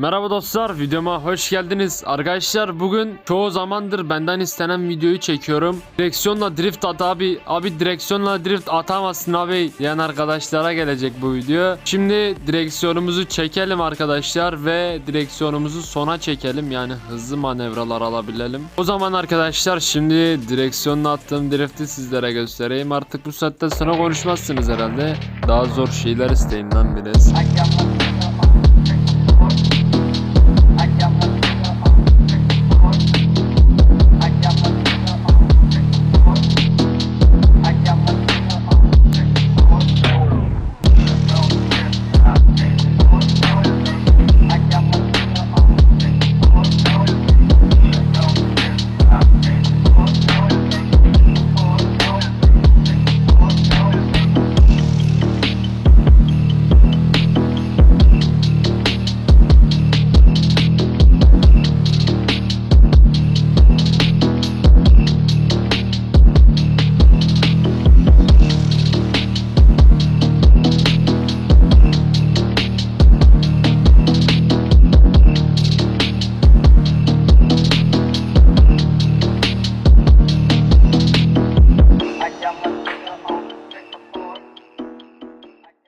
Merhaba dostlar videoma hoş geldiniz. Arkadaşlar bugün çoğu zamandır benden istenen videoyu çekiyorum. Direksiyonla drift at abi. Abi direksiyonla drift atamazsın abi diyen arkadaşlara gelecek bu video. Şimdi direksiyonumuzu çekelim arkadaşlar ve direksiyonumuzu sona çekelim. Yani hızlı manevralar alabilelim. O zaman arkadaşlar şimdi direksiyonla attığım drifti sizlere göstereyim. Artık bu saatten sonra konuşmazsınız herhalde. Daha zor şeyler isteyin lan biraz.